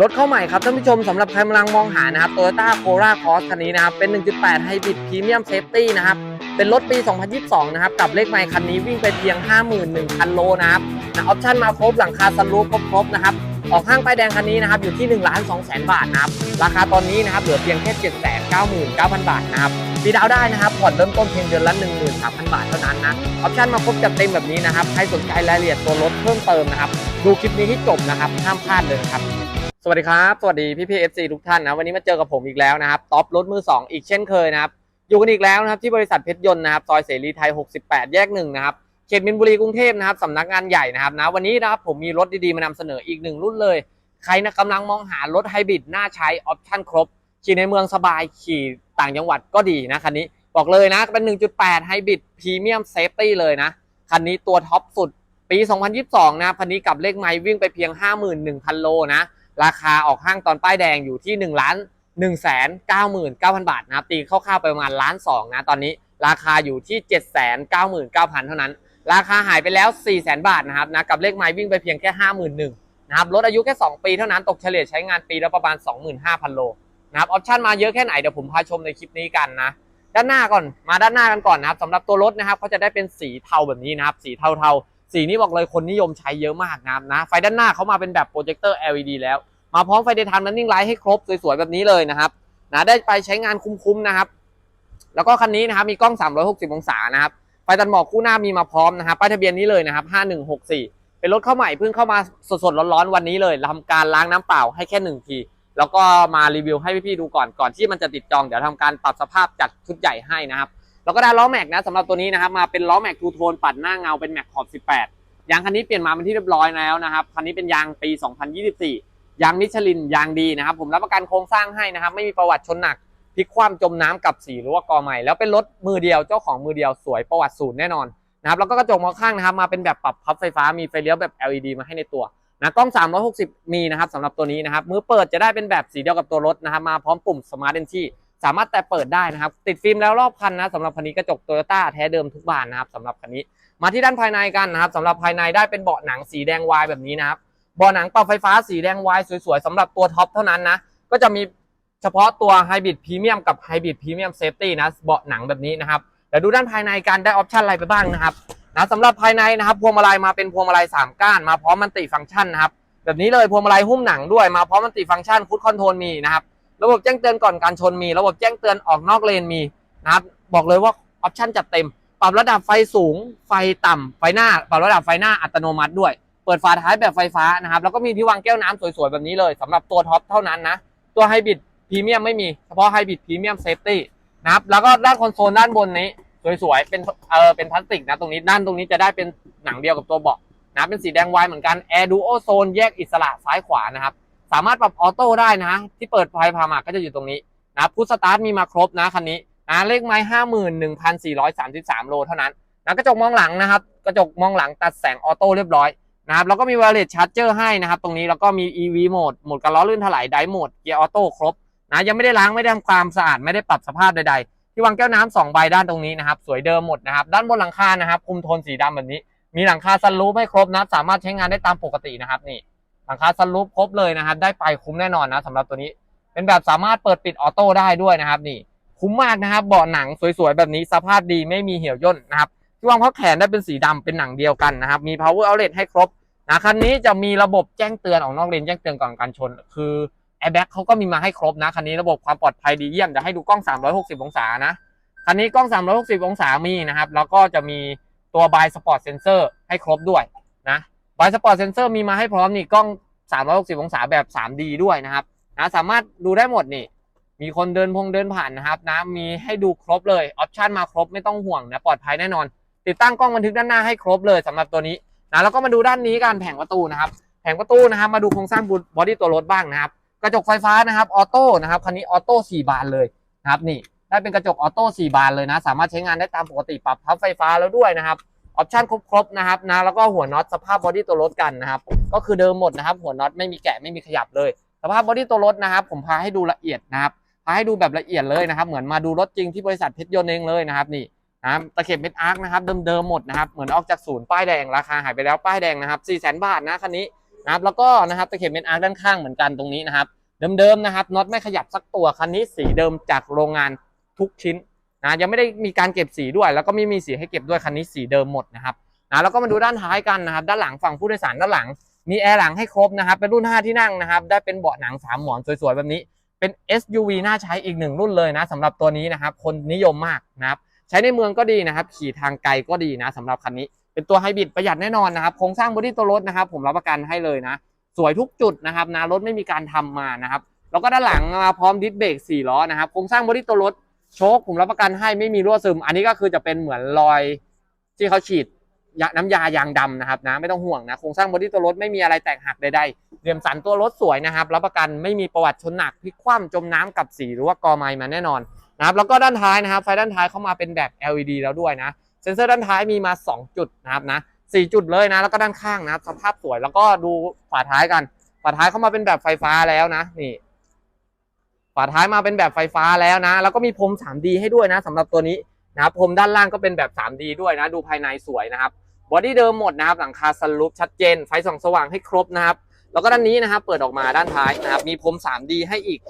รถเข้าใหม่ครับท่านผู้ชมสำหรับใครกำลังมองหานะครับ Toyota Corolla Cross คันนี้นะครับ เป็น 1.8 Hybrid Premium Safety นะครับ เป็นรถปี 2022 นะครับ กับเลขไมล์คันนี้วิ่งไปเพียง 51,000 โลนะครับนะออปชั่นมาครบหลังคาซันรูฟครบๆนะครับ ออกห้างป้ายแดงคันนี้นะครับ อยู่ที่1ล้าน2แสนบาทนะครับ ราคาตอนนี้นะครับ เหลือเพียงแค่ 799,000 บาทนะครับปีดาวได้นะครับผ่อนเริ่มต้นเพียงเดือนละ13,000 บาทเท่านั้นนะ ออปชั่นมาครบจัดเต็มแบบนี้นะครับ ใครสนใจรายละเอียดตัวรถเพิ่มเติมนะครับ ดูคลิปนี้ให้จบนะครับ ห้ามพลาดเลยครับ สวัสดีครับ สวัสดีพี่พีเอฟซีทุกท่านนะวันนี้มาเจอกับผมอีกแล้วนะครับท็อปรถมือ 2 อีกเช่นเคยนะครับอยู่กันอีกแล้วนะครับที่บริษัทเพชรยนต์นะครับซอยเสรีไทย 68 แยกหนึ่งนะครับเขตมินบุรีกรุงเทพนะครับสำนักงานใหญ่นะครับนะวันนี้นะครับผมมีรถดีๆมานำเสนออีกหนึ่งรุ่นเลย ใครนะกำลังมองหารถไฮบริดน่าใช้ออปชั่นครบ ขี่ในเมืองสบายขี่ต่างจังหวัดก็ดีนะคันนี้บอกเลยนะเป็น 1.8ไฮบริดพรีเมียมเซฟตี้เลยนะคันนี้ตัวท็อปสุดปี 2022 นะคันนี้กับเลขไมล์วิ่งไปเพียง 51,000 โลนะ ราคาออกห้างตอนป้ายแดงอยู่ที่1ล้าน1แสน99,000บาทนะครับตีคร่าวๆไปประมาณล้านสองนะตอนนี้ราคาอยู่ที่7 9 9 0 0 0เก้าหมื่นเก้าพันเท่านั้น ราคาหายไปแล้ว4 0 0 0 0 0บาทนะครับนะกับเลขไมล์วิ่งไปเพียงแค่51,000นหนึ่งนะครับรถอายุแค่2ปีเท่านั้นตกเฉลี่ยใช้งานปีละประมาณ25,000โลนะครับออปชั่นมาเยอะแค่ไหนเดี๋ยวผมพาชมในคลิปนี้กันนะด้านหน้าก่อนมาด้านหน้ากันก่อนนะครับสำหรับตัวรถนะครับเขาจะได้เป็นสีเทาแบบนี้นะครับสีเทาๆ สีนี้บอกเลยคนนิยมใช้เยอะมากนะนะ ไฟด้านหน้าเขามาเป็นแบบโปรเจคเตอร์ LED แล้ว มาพร้อมไฟเดย์ไทม์ running light ให้ครบสวยๆแบบนี้เลยนะครับนะได้ไปใช้งานคุ้มๆนะครับ แล้วก็คันนี้นะครับมีกล้อง 360 องศานะครับไฟตัดหมอกคู่หน้ามีมาพร้อมนะครับป้ายทะเบียนนี้เลยนะครับ5164 เป็นรถเข้าใหม่เพิ่งเข้ามาสดๆร้อนๆวันนี้เลยทำการล้างน้ำเปล่าให้แค่หนึ่งทีแล้วก็มารีวิวให้พี่ๆดูก่อนก่อนที่มันจะติดจองเดี๋ยวทำการปรับสภาพจัดชุดใหญ่ให้นะครับ แล้วก็ได้ล้อแม็กนะสำหรับตัวนี้นะครับมาเป็นล้อแม็กทูโทนปัดหน้าเงาเป็นแม็กขอบ 18 ยางคันนี้เปลี่ยนมาเป็นที่เรียบร้อยแล้วนะครับคันนี้เป็นยางปี 2024 ยางมิชลินยางดีนะครับผมรับประกันโครงสร้างให้นะครับไม่มีประวัติชนหนักพลิกคว่ำจมน้ำกับสีหรือว่ากอใหม่ แล้วเป็นรถมือเดียวเจ้าของมือเดียวสวยประวัติศูนย์แน่นอนนะครับแล้วก็กระจกมองข้างนะครับมาเป็นแบบปรับพับไฟฟ้ามีไฟเลี้ยวแบบ LED มาให้ในตัวนะกล้อง 360 มีนะครับสำหรับตัวนี้นะครับมือเปิดจะได้เป็นแบบสีเดียวกับตัวรถนะครับมาพร้อมปุ่ม Smart Entry สามารถแต่เปิดได้นะครับ ติดฟิล์มแล้วรอบคันนะสำหรับคันนี้กระจกโตโยต้าแท้เดิมทุกบานนะครับสำหรับคันนี้ มาที่ด้านภายในกันนะครับสำหรับภายในได้เป็นเบาะหนังสีแดงวายแบบนี้นะครับเบาะหนังปรับไฟฟ้าสีแดงวายสวยๆสำหรับตัวท็อปเท่านั้นนะก็จะมีเฉพาะตัวไฮบริดพรีเมียมกับไฮบริดพรีเมียมเซฟตี้นะเบาะหนังแบบนี้นะครับเดี๋ยวดูด้านภายในกันได้ออปชันอะไรไปบ้างนะครับนะสำหรับภายในนะครับพวงมาลัยมาเป็นพวงมาลัย3ก้านมาพร้อมมันติฟังก์ชันนะครับแบบนี้เลยพวงมาลัยหุ้มหนังด้วยมาพร้อมมันติฟังก์ชันฟุตคอนโทรลมีนะครับ ระบบแจ้งเตือนก่อนการชนมี ระบบแจ้งเตือนออกนอกเลนมีนะครับบอกเลยว่าออปชั่นจัดเต็ม ปรับระดับไฟสูง ไฟต่ำไฟหน้า ปรับระดับไฟหน้าอัตโนมัติด้วย เปิดฝาท้ายแบบไฟฟ้านะครับ แล้วก็มีที่วางแก้วน้ำสวยๆ แบบนี้เลยสำหรับตัวท็อปเท่านั้นนะ ตัวไฮบริดพรีเมียมไม่มี เฉพาะไฮบริดพรีเมียมเซฟตี้นะครับ แล้วก็ด้านคอนโซลด้านบนนี้สวยๆ เป็นเออเป็นพลาสติกนะ ตรงนี้ด้านตรงนี้จะได้เป็นหนังเดียวกับตัวเบาะนะ เป็นสีแดงวายเหมือนกัน Air Duo Zone แยกอิสระซ้ายขวานะครับ สามารถปรับออโต้ได้นะ ที่เปิดไฟพามาก็จะอยู่ตรงนี้นะพุทสตาร์ทมีมาครบนะคันนี้นะเลขไม้ห้าหมื่นหนึ่งพันสี่ร้อยสามสิบสามโลเท่านั้นนะกระจกมองหลังนะครับ กระจกมองหลังตัดแสงออโต้เรียบร้อยนะครับแล้วก็มีว i เล e ชาร์จเจอร์ให้นะครับ ตรงนี้แล้วก็มี EV โหมดโหมดการล้อลื่นถลายไดโหมดเกียร์ออโต้ครบนะยังไม่ได้ล้างไม่ได้ทำความสะอาดไม่ได้ปรับสภาพใดๆ ที่วางแก้วน้ำสองใบด้านตรงนี้นะครับ สวยเดิมหมดนะครับ ด้านบนหลังคานะครับคุมโทนสีดำแบบนี้ มีหลังคาซันรูฟให้ครบนะสามารถใช้งานได้ตามปกตินะครับนี่ หลังคาซันรูฟครบเลยนะครับ ได้ไปคุ้มแน่นอนนะสำหรับตัวนี้ เป็นแบบสามารถเปิดปิดออโต้ได้ด้วยนะครับ นี่ คุ้มมากนะครับเบาะหนังสวยๆแบบนี้สภาพดีไม่มีเหี่ยวย่นนะครับที่วางพักแขนได้เป็นสีดำเป็นหนังเดียวกันนะครับ มี power outlet ให้ครบนะคันนี้จะมีระบบแจ้งเตือนออกนอกเลนแจ้งเตือนก่อนการชน คือ airbag เขาก็มีมาให้ครบนะคันนี้ระบบความปลอดภัยดีเยี่ยมเดี๋ยวให้ดูกล้อง 360 องศานะคันนี้กล้อง 360 องศามีนะครับแล้วก็จะมีตัว by sport sensor ให้ครบด้วยนะ บายสปอร์ตเซนเซอร์มีมาให้พร้อมนี่กล้อง 360 องศาแบบ 3D ด้วยนะครับนะสามารถดูได้หมดนี่ มีคนเดินพงเดินผ่านนะครับนะมีให้ดูครบเลยออปชันมาครบไม่ต้องห่วงนะปลอดภัยแน่นอน ติดตั้งกล้องบันทึกด้านหน้าให้ครบเลยสำหรับตัวนี้นะแล้วก็มาดูด้านนี้กันแผงประตูนะครับแผงประตูนะครับมาดูโครงสร้างบอดี้ตัวรถบ้างนะครับกระจกไฟฟ้านะครับออโต้นะครับคันนี้ออโต้4บานเลยนะครับนี่ได้เป็นกระจกออโต้4บานเลยนะ สามารถใช้งานได้ตามปกติปรับพับไฟฟ้าแล้วด้วยนะครับ ออปชันครบๆนะครับนะแล้วก็หัวน็อตสภาพบอดี้ตัวรถกันนะครับก็คือเดิมหมดนะครับ หัวน็อตไม่มีแกะไม่มีขยับเลย สภาพบอดี้ตัวรถนะครับ ผมพาให้ดูละเอียดนะครับพาให้ดูแบบละเอียดเลยนะครับ เหมือนมาดูรถจริงที่บริษัทเพชรยนต์เองเลยนะครับนี่นะตะเข็บเม็ดอาร์คนะครับเดิมๆหมดนะครับเหมือนออกจากศูนย์ป้ายแดงราคาหายไปแล้วป้ายแดงนะครับ4 0 0 0 0 0บาทนะคันนี้นะครับแล้วก็นะครับตะเข็บเม็ดอาร์คด้านข้างเหมือนกันตรงนี้นะครับเดิมๆนะครับน็อตไม่ขยับสักตัวคันนี้สีเดิมจากโรงงานทุกชิ้น นะยังไม่ได้มีการเก็บสีด้วย แล้วก็ไม่มีสีให้เก็บด้วยคันนี้สีเดิมหมดนะครับนะแล้วก็มาดูด้านท้ายกันนะครับด้านหลังฝั่งผู้โดยสารด้านหลัง มีแอร์หลังให้ครบนะครับเป็นรุ่น 5 ที่นั่งนะครับได้เป็นเบาะหนัง 3 หมอนสวยๆแบบนี้เป็น SUV น่าใช้อีกหนึ่งรุ่นเลยนะสำหรับตัวนี้นะครับคนนิยมมากนะครับใช้ในเมืองก็ดีนะครับ ขี่ทางไกลก็ดีนะสำหรับคันนี้ เป็นตัวไฮบริดประหยัดแน่นอนนะครับโครงสร้างบอดี้ตัวรถนะครับ ผมรับประกันให้เลยนะสวยทุกจุดนะครับนะรถไม่มีการทำมานะครับแล้วก็ด้านหลังมาพร้อมดิสเบรก4ล้อนะครับโครงสร้างบอดี้ตัวรถ โชคผมรับประกันให้ไม่มีรั่วซึม อันนี้ก็คือจะเป็นเหมือนรอยที่เขาฉีดยาน้ำยายางดำนะครับนะไม่ต้องห่วงนะโครงสร้างบอดี้ตัวรถไม่มีอะไรแตกหักใดๆเหลี่ยมสันตัวรถสวยนะครับรับประกันไม่มีประวัติชนหนักพลิกคว่ำจมน้ำกับสีหรือว่ากอไม้มาแน่นอนนะครับแล้วก็ด้านท้ายนะครับไฟด้านท้ายเข้ามาเป็นแบบ LED แล้วด้วยนะเซ็นเซอร์ด้านท้ายมีมา 2 จุดนะครับนะสี่จุดเลยนะ แล้วก็ด้านข้างนะครับสภาพสวยแล้วก็ดูฝาท้ายกัน ฝาท้ายเข้ามาเป็นแบบไฟฟ้าแล้วนะนี่ ฝาท้ายมาเป็นแบบไฟฟ้าแล้วนะ แล้วก็มีพรม 3D ให้ด้วยนะสำหรับตัวนี้นะครับพรมด้านล่างก็เป็นแบบ 3D ด้วยนะ ดูภายในสวยนะครับบอดี้เดิมหมดนะครับหลังคาสลูปชัดเจน ไฟส่องสว่างให้ครบนะครับ แล้วก็ด้านนี้นะครับเปิดออกมาด้านท้ายนะครับ มีพรม 3D ให้อีก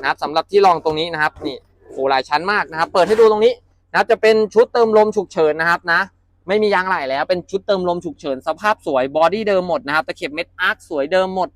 นะครับสำหรับที่รองตรงนี้นะครับนี่โหหลายชั้นมากนะครับ เปิดให้ดูตรงนี้นะครับจะเป็นชุดเติมลมฉุกเฉินนะครับนะ ไม่มียางไหลแล้วเป็นชุดเติมลมฉุกเฉิน สภาพสวยบอดี้เดิมหมดนะครับตะเข็บเม็ดอาร์คสวยเดิมหมด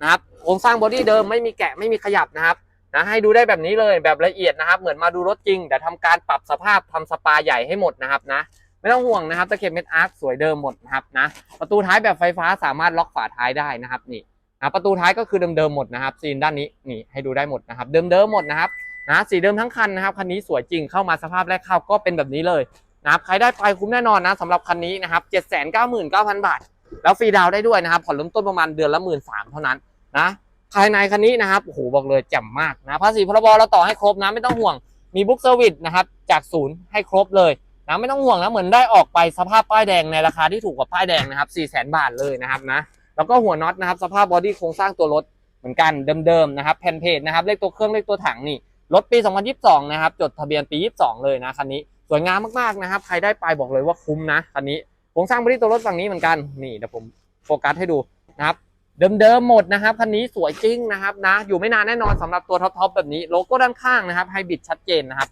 นะครับโครงสร้างบอดี้เดิมไม่มีแกะไม่มีขยับนะครับ นะให้ดูได้แบบนี้เลยแบบละเอียดนะครับ เหมือนมาดูรถจริง แต่ทำการปรับสภาพทำสปาใหญ่ให้หมดนะครับนะไม่ต้องห่วงนะครับตะเข็บเม็ดอาร์คสวยเดิมหมดนะครับนะประตูท้ายแบบไฟฟ้าสามารถล็อกฝาท้ายได้นะครับนี่นะประตูท้ายก็คือเดิมๆหมดนะครับซีนด้านนี้นี่ให้ดูได้หมดนะครับ เดิมๆหมดนะครับนะสีเดิมทั้งคันนะครับคันนี้สวยจริงเข้ามาสภาพแรกเข้าก็เป็นแบบนี้เลยนะครับใครได้ไปคุ้มแน่นอนนะสำหรับคันนี้นะครับเจ็ดแสนเก้าหมื่นเก้าพันบาท แล้วฟรีดาวได้ด้วยนะครับผ่อนเริ่มต้นประมาณเดือนละหมื่นสามเท่านั้นนะ ภายในคันนี้นะครับโอ้โหบอกเลยแจ่มมากนะภาษีพรบเราต่อให้ครบนะไม่ต้องห่วงมีบุ๊กเซอร์วิสนะครับจากศูนย์ให้ครบเลยนะไม่ต้องห่วงนะเหมือนได้ออกไปสภาพป้ายแดงในราคาที่ถูกกว่าป้ายแดงนะครับสี่แสนบาทเลยนะครับนะแล้วก็หัวน็อตนะครับสภาพบอดี้โครงสร้างตัวรถเหมือนกันเดิมๆนะครับแผ่นเพจนะครับเลขตัวเครื่องเลขตัวถังนี่รถปี 2022 นะครับจดทะเบียนปี 22 เลยนะคันนี้สวยงามมากๆนะครับ ใครได้ไปบอกเลยว่าคุ้มนะคันนี้โครงสร้างบริตัวรถฝั่งนี้เหมือนกันนี่เดี๋ยวผมโฟกัสให้ดูนะครับ เดิมๆหมดนะครับคันนี้สวยจริงนะครับนะ อยู่ไม่นานแน่นอนสำหรับตัวท็อปๆแบบนี้โลโก้ด้านข้างนะครับไฮบริดชัดเจนนะครับ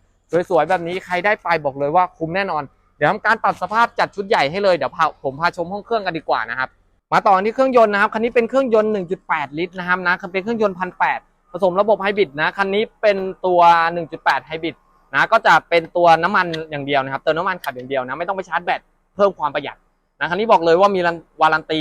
สวยๆแบบนี้ใครได้ไปบอกเลยว่าคุ้มแน่นอน เดี๋ยวทำการปรับสภาพจัดชุดใหญ่ให้เลยเดี๋ยวผมพาชมห้องเครื่องกันดีกว่านะครับมาต่อที่เครื่องยนต์นะครับคันนี้เป็นเครื่องยนต์ 1.8 ลิตรนะครับนะเป็นเครื่องยนต์1,800ผสมระบบไฮบริดนะคันนี้เป็นตัว 1.8 ไฮบริดนะก็จะเป็นตัวน้ำมันอย่างเดียวนะครับเติมน้ำมันขับอย่างเดียวนะไม่ต้องไปชาร์จแบตเพิ่มความประหยัดนะคันนี้บอกเลยว่ามีวารันตี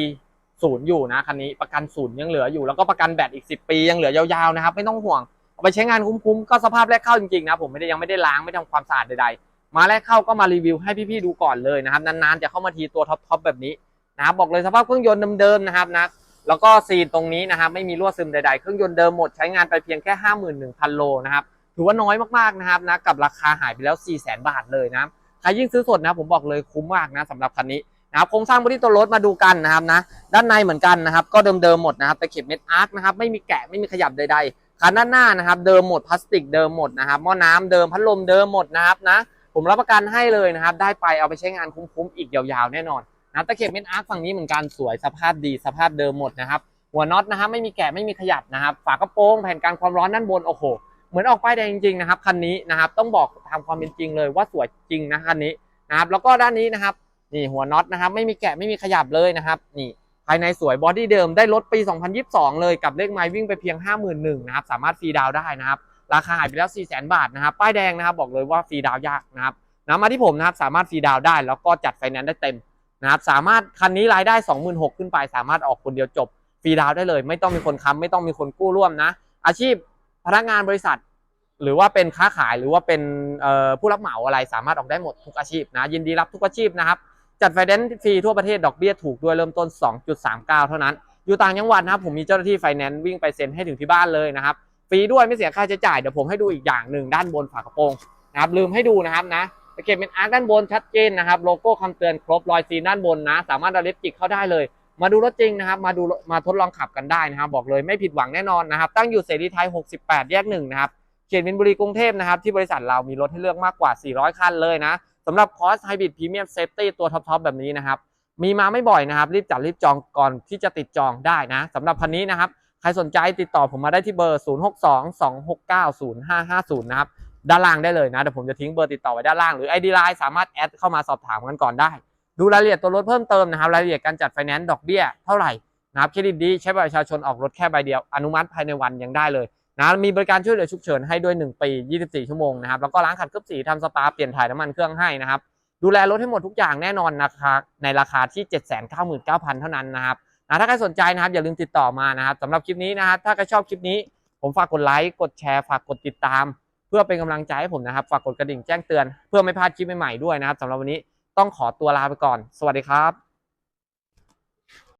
ศูนย์อยู่นะคันนี้ประกันศูนย์ยังเหลืออยู่แล้วก็ประกันแบตอีก 10 ปียังเหลือยาวๆนะครับไม่ต้องห่วงเอาไปใช้งานคุ้มๆก็สภาพแรกเข้าจริงๆนะผมไม่ได้ยังไม่ได้ล้างไม่ทำความสะอาดใดๆ มาแรกเข้าก็มารีวิวให้พี่ๆดูก่อนเลยนะครับนานๆจะเข้ามาทีตัวท็อปๆแบบนี้นะครับบอกเลยสภาพเครื่องยนต์เดิมๆนะครับนะแล้วก็ซีนตรงนี้นะครับไม่มีรั่วซึมใดๆ เครื่องยนต์เดิมหมดใช้งานไปเพียงแค่ 51,000 โลนะครับถือว่าน้อยมากๆนะครับนะกับราคาหายไปแล้ว 4 0 0 0 0 0 บาทเลยนะใครยิ่งซื้อสดนะผมบอกเลยคุ้มมากนะสำหรับคันนี้ นะครับโครงสร้างบอดี้ตัวรถมาดูกันนะครับนะด้านในเหมือนกันนะครับ ก็เดิมๆหมดนะครับตะเข็บเม็ดอาร์คนะครับไม่มีแกะไม่มีขยับใดๆคันด้านหน้านะครับ เดิมหมดพลาสติกเดิมหมดนะครับหม้อน้ำเดิมพัดลมเดิมหมดนะครับนะผมรับประกันให้เลยนะครับ ได้ไปเอาไปใช้งานคุ้มๆอีกยาวๆแน่นอนนะตะเข็บเม็ดอาร์คฝั่งนี้เหมือนกันสวยสภาพดีสภาพเดิมหมดนะครับหัวน็อตนะครับไม่มีแกะไม่มีขยับนะครับ ฝากระโปรงแผ่นกันความร้อนด้านบนโอ้โหเหมือนออกป้ายแดงจริงๆนะครับคันนี้นะครับต้องบอกตามความเป็นจริงเลยว่าสวยจริงนะคันนี้นะครับแล้วก็ด้านนี้นะครับ นี่หัวน็อตนะครับ ไม่มีแกะไม่มีขยับเลยนะครับ นี่ภายในสวยบอดี้เดิมได้รถปี 2022 เลยกับเลขไม้วิ่งไปเพียง 51,000นะครับ สามารถฟรีดาวได้นะครับ ราคาหายไปแล้ว 400,000 บาทนะครับ ป้ายแดงนะครับ บอกเลยว่าฟรีดาวยากนะครับนะมาที่ผมนะครับ สามารถฟรีดาวได้ แล้วก็จัดไฟแนนซ์ได้เต็มนะครับ สามารถคันนี้รายได้ 26,000 ขึ้นไป สามารถออกคนเดียวจบฟรีดาวได้เลย ไม่ต้องมีคนค้ำไม่ต้องมีคนกู้ร่วมนะ อาชีพพนักงานบริษัท หรือว่าเป็นค้าขายหรือว่าเป็นผู้รับเหมาอะไรสามารถออกได้หมดทุกอาชีพนะยินดีรับทุกอาชีพนะครับ จัดไฟแนนซ์ฟรีทั่วประเทศดอกเบี้ยถูกด้วยเริ่มต้น 2.39 เท่านั้น อยู่ต่างจังหวัดนะครับผมมีเจ้าหน้าที่ไฟแนนซ์วิ่งไปเซ็นให้ถึงที่บ้านเลยนะครับฟรีด้วยไม่เสียค่าใช้จ่ายเดี๋ยวผมให้ดูอีกอย่างหนึ่งด้านบนฝากระโปรงนะครับลืมให้ดูนะครับนะตะเก็บเป็นอาร์คด้านบนชัดเจนนะครับโลโก้คำเตือนครบรอยซีนด้านบนนะ สามารถเอาเล็บจิกเข้าได้เลย มาดูรถจริงนะครับ มาดูมาทดลองขับกันได้นะครับ บอกเลยไม่ผิดหวังแน่นอนนะครับ ตั้งอยู่เสรีไทย 68 แยกหนึ่งนะครับเขตมินบุรีกรุงเทพนะครับที่บริษัทเรามีรถให้เลือกมากกว่า 400 คันเลยนะ สำหรับคอสไฮบริดพรีเมียมเซฟตี้ตัวท็อปๆแบบนี้นะครับ มีมาไม่บ่อยนะครับ รีบจัดรีบจองก่อนที่จะติดจองได้นะสำหรับคันนี้นะครับ ใครสนใจติดต่อผมมาได้ที่เบอร์ 0622690550 นะครับ ด้านล่างได้เลยนะเดี๋ยวผมจะทิ้งเบอร์ติดต่อไว้ด้านล่างหรือ ID Line สามารถแอดเข้ามาสอบถามกันก่อนได้ ดูรายละเอียดตัวรถเพิ่มเติมนะครับรายละเอียดการจัดไฟแนนซ์ดอกเบี้ยเท่าไหร่นะครับเครดิตดีใช้บัตรประชาชนออกรถแค่ใบเดียวอนุมัติภายในวันยังได้เลย นะมีบริการช่วยเหลือฉุกเฉินให้ด้วย 1 ปี 24 ชั่วโมงนะครับแล้วก็ล้างขัดเคลือบสีทำสปาเปลี่ยนถ่ายน้ำมันเครื่องให้นะครับดูแลรถให้หมดทุกอย่างแน่นอนนะคะในราคาที่ 799,000 เท่านั้นนะครับนะถ้าใครสนใจนะครับอย่าลืมติดต่อมานะครับสำหรับคลิปนี้นะครับถ้าใครชอบคลิปนี้ ผมฝากกดไลค์กดแชร์ฝากกดติดตาม เพื่อเป็นกำลังใจให้ผมนะครับ ฝากกดกระดิ่งแจ้งเตือน เพื่อไม่พลาดคลิปใหม่ๆด้วยนะครับสำหรับวันนี้ต้องขอตัวลาไปก่อน สวัสดีครับ